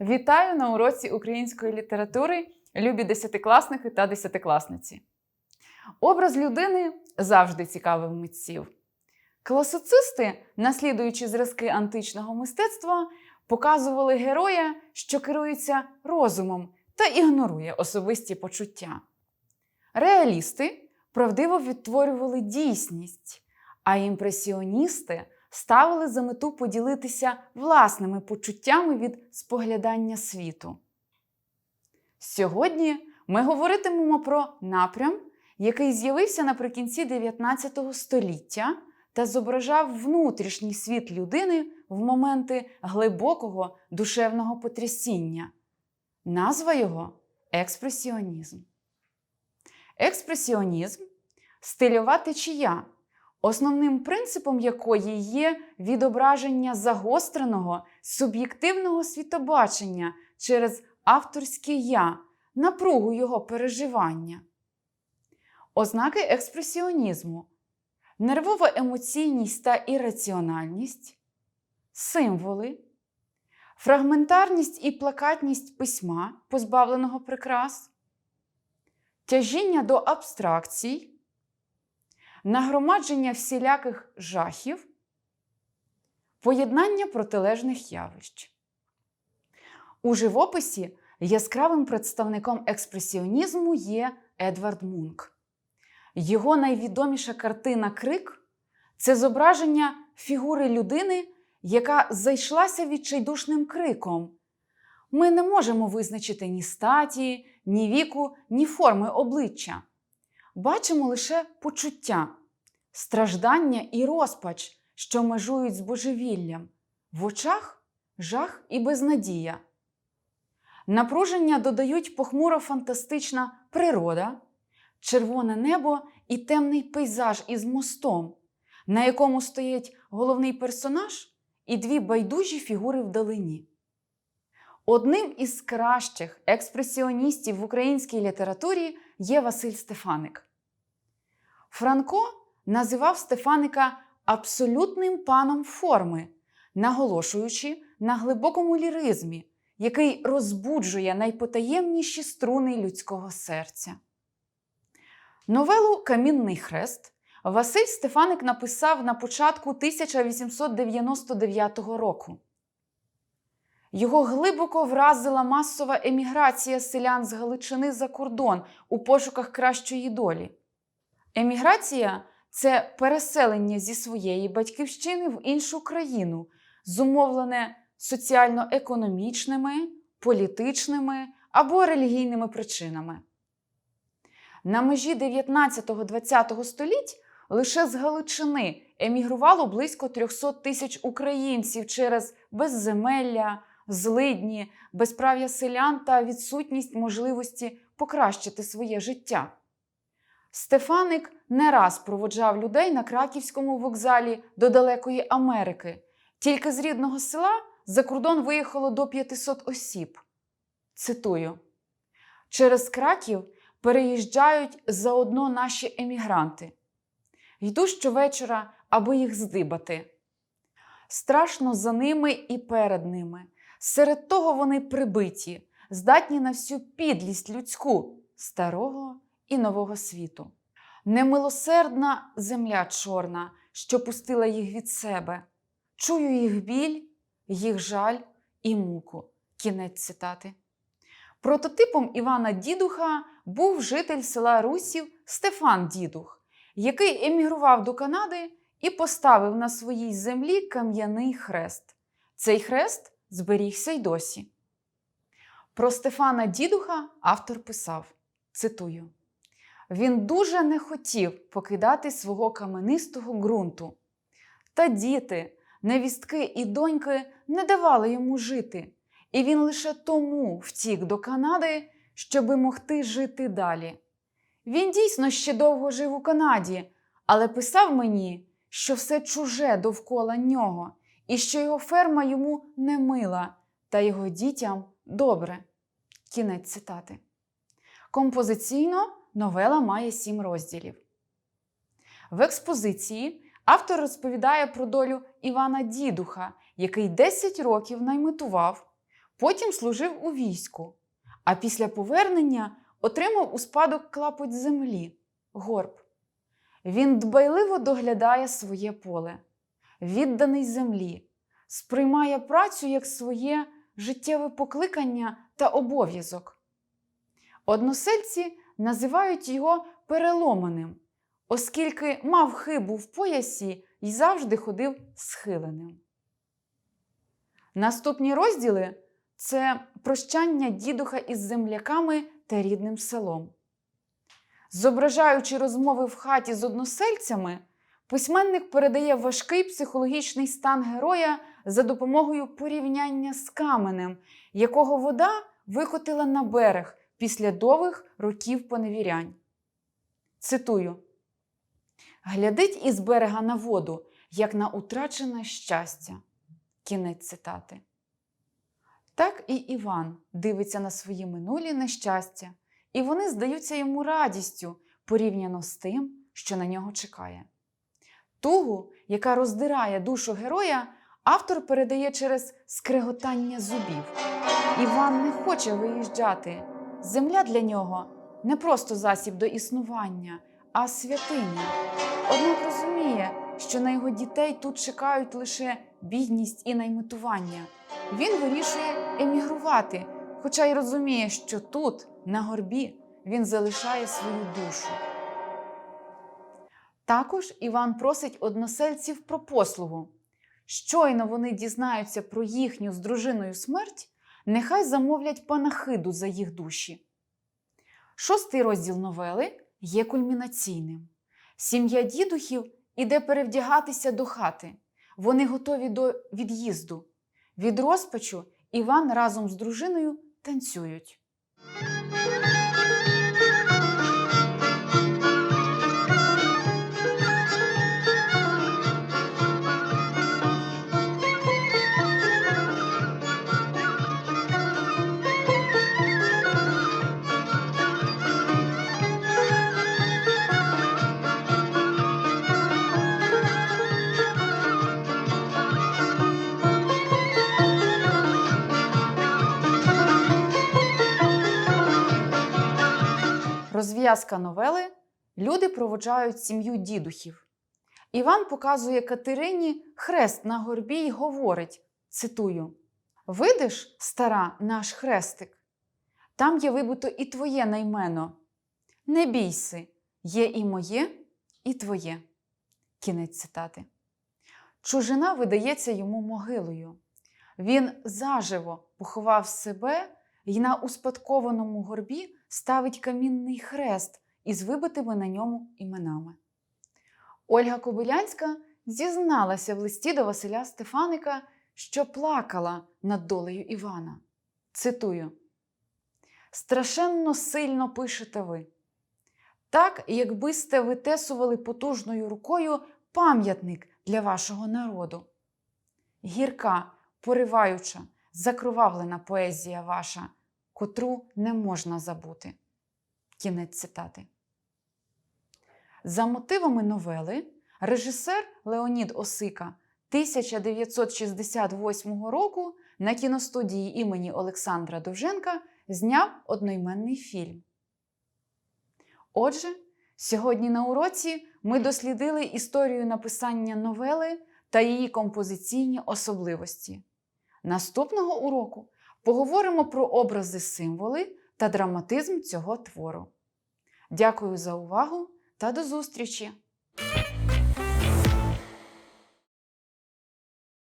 Вітаю на уроці української літератури, любі десятикласники та десятикласниці. Образ людини завжди цікавив митців. Класицисти, наслідуючи зразки античного мистецтва, показували героя, що керується розумом та ігнорує особисті почуття. Реалісти правдиво відтворювали дійсність, а імпресіоністи ставили за мету поділитися власними почуттями від споглядання світу. Сьогодні ми говоритимемо про напрям, який з'явився наприкінці 19 століття та зображав внутрішній світ людини в моменти глибокого душевного потрясіння. Назва його експресіонізм. Експресіонізм стильова течія, основним принципом якої є відображення загостреного суб'єктивного світобачення через авторське я, напругу його переживання. Ознаки експресіонізму. Нервова емоційність та ірраціональність, символи, фрагментарність і плакатність письма, позбавленого прикрас, тяжіння до абстракцій, нагромадження всіляких жахів, поєднання протилежних явищ. У живописі яскравим представником експресіонізму є Едвард Мунк. Його найвідоміша картина Крик це зображення фігури людини, яка зайшлася відчайдушним криком. Ми не можемо визначити ні статі, ні віку, ні форми обличчя. Бачимо лише почуття, страждання і розпач, що межують з божевіллям, в очах жах і безнадія. Напруження додають похмуро фантастична природа, червоне небо і темний пейзаж із мостом, на якому стоїть головний персонаж і дві байдужі фігури вдалині. Одним із кращих експресіоністів в українській літературі є Василь Стефаник. Франко називав Стефаника абсолютним паном форми, наголошуючи на глибокому ліризмі, який розбуджує найпотаємніші струни людського серця. Новелу Камінний хрест Василь Стефаник написав на початку 1899 року. Його глибоко вразила масова еміграція селян з Галичини за кордон у пошуках кращої долі. Еміграція це переселення зі своєї батьківщини в іншу країну, зумовлене соціально-економічними, політичними або релігійними причинами. На межі 19-20 століть лише з Галичини емігрувало близько 300 тисяч українців через безземелля, злидні, безправ'я селян та відсутність можливості покращити своє життя. Стефаник не раз проводжав людей на краківському вокзалі до далекої Америки. Тільки з рідного села за кордон виїхало до 500 осіб. Цитую: через Краків переїжджають заодно наші емігранти. Йду щовечора, аби їх здибати. Страшно за ними і перед ними. Серед того вони прибиті, здатні на всю підлість людську старого і нового світу. Немилосердна земля чорна, що пустила їх від себе. Чую їх біль, їх жаль і муку. Кінець цитати. Прототипом Івана Дідуха був житель села Русів Стефан Дідух, який емігрував до Канади і поставив на своїй землі кам'яний хрест. Цей хрест зберігся й досі. Про Стефана Дідуха автор писав: цитую: Він дуже не хотів покидати свого каменистого ґрунту. Та діти, невістки і доньки не давали йому жити, і він лише тому втік до Канади, щоби могти жити далі. Він дійсно ще довго жив у Канаді, але писав мені, що все чуже довкола нього, і що його ферма йому не мила, та його дітям добре. Кінець цитати. Композиційно новела має сім розділів. В експозиції автор розповідає про долю Івана Дідуха, який 10 років найметував, Потім служив у війську, а після повернення отримав у спадок клапоть землі горб. Він дбайливо доглядає своє поле, відданий землі, сприймає працю як своє життєве покликання та обов'язок. Односельці називають його переломаним, оскільки мав хибу в поясі і завжди ходив схиленим. Наступні розділи це прощання дідуха із земляками та рідним селом. Зображаючи розмови в хаті з односельцями, письменник передає важкий психологічний стан героя за допомогою порівняння з каменем, якого вода викотила на берег після довгих років поневірянь. Цитую: Глядить із берега на воду, як на утрачене щастя. Кінець цитати. Так і Іван дивиться на свої минулі нещастя, і вони здаються йому радістю порівняно з тим, що на нього чекає. Тугу, яка роздирає душу героя, автор передає через скреготання зубів. Іван не хоче виїжджати. Земля для нього не просто засіб до існування, а святиня. Однак розуміє, що на його дітей тут чекають лише бідність і наймитування. Він вирішує емігрувати, хоча й розуміє, що тут, на горбі, він залишає свою душу. Також Іван просить односельців про послугу. Щойно вони дізнаються про їхню з дружиною смерть, нехай замовлять панахиду за їх душі. Шостий розділ новели є кульмінаційним. Сім'я дідухів іде перевдягатися до хати. Вони готові до від'їзду. Від розпачу Іван разом з дружиною танцюють. Розв'язка новели люди проводжають сім'ю дідухів. Іван показує Катерині хрест на горбі й говорить: цитую: Видиш, стара, наш хрестик? Там є вибито і твоє наймено. Не бійси, є і моє, і твоє. Кінець цитати. Чужина видається йому могилою. Він заживо поховав себе і на успадкованому горбі ставить камінний хрест із вибитими на ньому іменами. Ольга Кобилянська зізналася в листі до Василя Стефаника, що плакала над долею Івана. Цитую: Страшенно сильно пишете ви. Так, якби сте витесували потужною рукою пам'ятник для вашого народу. Гірка, пориваюча, закровавлена поезія ваша, котру не можна забути. Кінець цитати. За мотивами новели режисер Леонід Осика 1968 року на кіностудії імені Олександра Довженка зняв одноіменний фільм. Отже, сьогодні на уроці ми дослідили історію написання новели та її композиційні особливості. Наступного уроку поговоримо про образи, символи та драматизм цього твору. Дякую за увагу та до зустрічі!